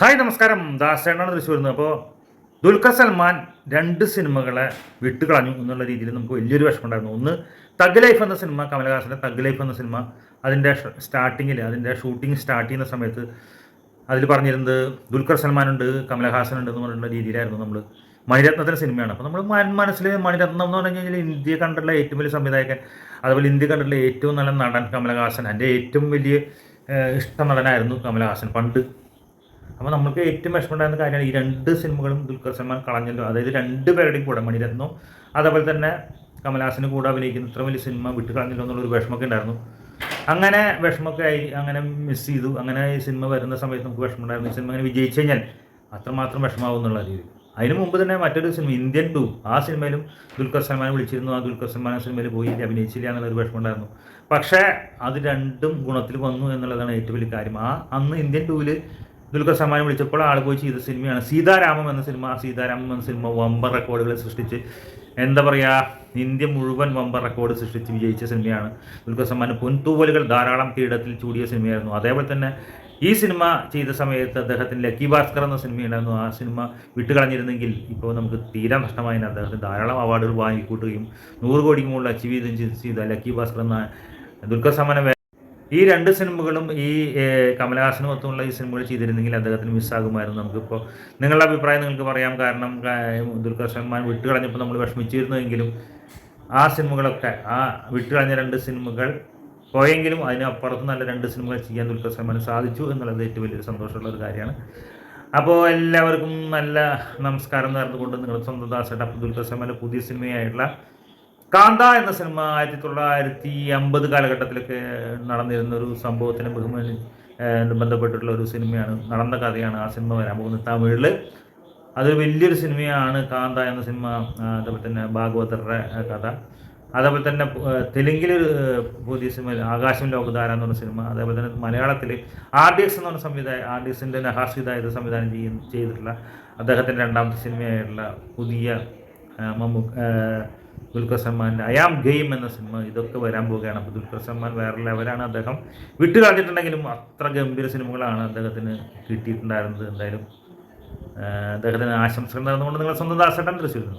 Hi നമസ്കാരം. ദാസേണ്ണാണ് തൃശ്ശൂർ നിന്ന്. അപ്പോൾ ദുൽഖർ സൽമാൻ രണ്ട് സിനിമകളെ വിട്ടുകളഞ്ഞു എന്നുള്ള രീതിയിൽ നമുക്ക് വലിയൊരു വിഷമമുണ്ടായിരുന്നു. ഒന്ന് തഗ് ലൈഫ് എന്ന സിനിമ കമലഹാസന്റെ തഗ് ലൈഫ് എന്ന സിനിമ. അതിന്റെ സ്റ്റാർട്ടിങ്ങിൽ അതിന്റെ ഷൂട്ടിംഗ് സ്റ്റാർട്ട് ചെയ്യുന്ന സമയത്ത് അതിൽ പറഞ്ഞിരുന്നത് ദുൽഖർ സൽമാനുണ്ട് കമലഹാസൻ ഉണ്ട് എന്ന് പറഞ്ഞിട്ടുള്ള രീതിയിലായിരുന്നു നമ്മൾ മണിരത്നത്തിന്റെ സിനിമയാണ്. അപ്പോൾ നമ്മൾ മനസ്സിൽ മണിരത്നം എന്ന് പറഞ്ഞു കഴിഞ്ഞാൽ ഇന്ത്യ കണ്ടിട്ടുള്ള ഏറ്റവും വലിയ സംവിധായകൻ അതുപോലെ ഇന്ത്യ കണ്ടിട്ടുള്ള ഏറ്റവും നല്ല നടൻ കമലഹാസൻ. എന്റെ ഏറ്റവും വലിയ ഇഷ്ട നടനായിരുന്നു കമലഹാസൻ പണ്ട്. അപ്പോൾ നമുക്ക് ഏറ്റവും വിഷമമുണ്ടായിരുന്ന കാര്യമാണ് ഈ രണ്ട് സിനിമകളും ദുൽഖർ സൽമാൻ കളഞ്ഞല്ലോ. അതായത് രണ്ട് പേരുടെയും കൂടെ മണിരത്നം അതേപോലെ തന്നെ കമലഹാസിന് കൂടെ അഭിനയിക്കുന്ന ഇത്ര വലിയ സിനിമ വിട്ട് കളഞ്ഞല്ലോ എന്നുള്ളൊരു വിഷമമൊക്കെ ഉണ്ടായിരുന്നു. അങ്ങനെ വിഷമമൊക്കെ ആയി അങ്ങനെ മിസ് ചെയ്തു. അങ്ങനെ ഈ സിനിമ വരുന്ന സമയത്ത് നമുക്ക് വിഷമമുണ്ടായിരുന്നു. ഈ സിനിമ അങ്ങനെ വിജയിച്ചു കഴിഞ്ഞാൽ അത്രമാത്രം വിഷമാവും എന്നുള്ള രീതി അതിനു മുമ്പ് തന്നെ മറ്റൊരു സിനിമ ഇന്ത്യൻ ടു ആ സിനിമയിലും ദുൽഖർ സൽമാൻ വിളിച്ചിരുന്നു. ആ ദുൽഖർ സൽമാൻ സിനിമയിൽ പോയി അഭിനയിച്ചില്ല എന്നുള്ളൊരു വിഷമമുണ്ടായിരുന്നു. പക്ഷേ അത് രണ്ടും ഗുണത്തിൽ വന്നു എന്നുള്ളതാണ് ഏറ്റവും വലിയ കാര്യം. ആ അന്ന് ഇന്ത്യൻ ടൂവിൽ ദുൽഖർ സൽമാൻ വിളിച്ചപ്പോൾ ആൾ പോയി ചെയ്ത സിനിമയാണ്. സീതാരാമം എന്ന സിനിമ സീതാരാമം എന്ന സിനിമ വമ്പർ റെക്കോർഡുകൾ സൃഷ്ടിച്ച് എന്താ പറയുക ഇന്ത്യ മുഴുവൻ വമ്പർ റെക്കോർഡ് സൃഷ്ടിച്ച് വിജയിച്ച സിനിമയാണ്. ദുൽഖർ സൽമാൻ പൊൻതൂവലുകൾ ധാരാളം കീടത്തിൽ ചൂടിയ സിനിമയായിരുന്നു. അതേപോലെ തന്നെ ഈ സിനിമ ചെയ്ത സമയത്ത് അദ്ദേഹത്തിന് ലക്കി ഭാസ്കർ എന്ന സിനിമയുണ്ടായിരുന്നു ആ സിനിമ വിട്ടുകളഞ്ഞിരുന്നെങ്കിൽ ഇപ്പോൾ നമുക്ക് തീരാ നഷ്ടമായി. അദ്ദേഹത്തിന് ധാരാളം അവാർഡുകൾ വാങ്ങിക്കൂട്ടുകയും നൂറ് കോടിക്ക് മുകളിൽ അച്ചീവ് ചെയ്ത് ലക്കി ഭാസ്കർ എന്ന ദുൽഖർ സൽമാനെ ഈ രണ്ട് സിനിമകളും ഈ കമലഹാസന് ഒത്തുമുള്ള ഈ സിനിമകൾ ചെയ്തിരുന്നെങ്കിൽ അദ്ദേഹത്തിന് മിസ്സാകുമായിരുന്നു നമുക്കിപ്പോൾ നിങ്ങളുടെ അഭിപ്രായം നിങ്ങൾക്ക് പറയാം. കാരണം ദുൽഖർ സൽമാൻ വിട്ടുകളഞ്ഞപ്പോൾ നമ്മൾ വിഷമിച്ചിരുന്നുവെങ്കിലും ആ സിനിമകളൊക്കെ ആ വിട്ടുകളഞ്ഞ രണ്ട് സിനിമകൾ പോയെങ്കിലും അതിനപ്പുറത്ത് നല്ല രണ്ട് സിനിമകൾ ചെയ്യാൻ ദുൽഖർ സൽമാന് സാധിച്ചു എന്നുള്ളത് ഏറ്റവും വലിയൊരു സന്തോഷമുള്ള ഒരു കാര്യമാണ്. അപ്പോൾ എല്ലാവർക്കും നല്ല നമസ്കാരം നേർന്നുകൊണ്ട് നിങ്ങൾ സ്വന്തം ദാസേട്ട ദുൽഖർ സൽമാന്റെ പുതിയ സിനിമയായിട്ടുള്ള കാന്ത എന്ന സിനിമ ആയിരത്തി തൊള്ളായിരത്തി അമ്പത് കാലഘട്ടത്തിലൊക്കെ നടന്നിരുന്ന ഒരു സംഭവത്തിന് ബഹുമാനി ബന്ധപ്പെട്ടിട്ടുള്ള ഒരു സിനിമയാണ്. നടന്ന കഥയാണ് ആ സിനിമ വരാൻ പോകുന്നത് തമിഴിൽ അതൊരു വലിയൊരു സിനിമയാണ് കാന്ത എന്ന സിനിമ അതേപോലെ തന്നെ ഭാഗവതരുടെ കഥ. അതേപോലെ തന്നെ തെലുങ്കിലൊരു പുതിയ സിനിമ ആകാശം ലോകധാര എന്ന് പറഞ്ഞ സിനിമ. അതേപോലെ തന്നെ മലയാളത്തിൽ ആർ ഡി എക്സ് എന്ന് പറഞ്ഞ സംവിധായകൻ ആർ ഡി എക്സിന്റെ നഹാസിതായത് സംവിധാനം ചെയ്യും ചെയ്തിട്ടുള്ള അദ്ദേഹത്തിന്റെ രണ്ടാമത്തെ സിനിമയായിട്ടുള്ള പുതിയ മമ്മൂ ദുൽഖർ സൽമാന്റെ ആം ഗെയിം എന്ന സിനിമ ഇതൊക്കെ വരാൻ പോവുകയാണ്. അപ്പോൾ ദുൽഖർ സൽമാൻ വേറെ ലെവലാണ് അദ്ദേഹം. വിട്ടുകളഞ്ഞിട്ടുണ്ടെങ്കിലും അത്ര ഗംഭീര സിനിമകളാണ് അദ്ദേഹത്തിന് കിട്ടിയിട്ടുണ്ടായിരുന്നത് എന്തായാലും. അദ്ദേഹത്തിന് ആശംസകൾ നേർന്നുകൊണ്ട് നിങ്ങൾ സ്വന്തം ദാസേട്ടൻ തൃശ്ശൂരിൽ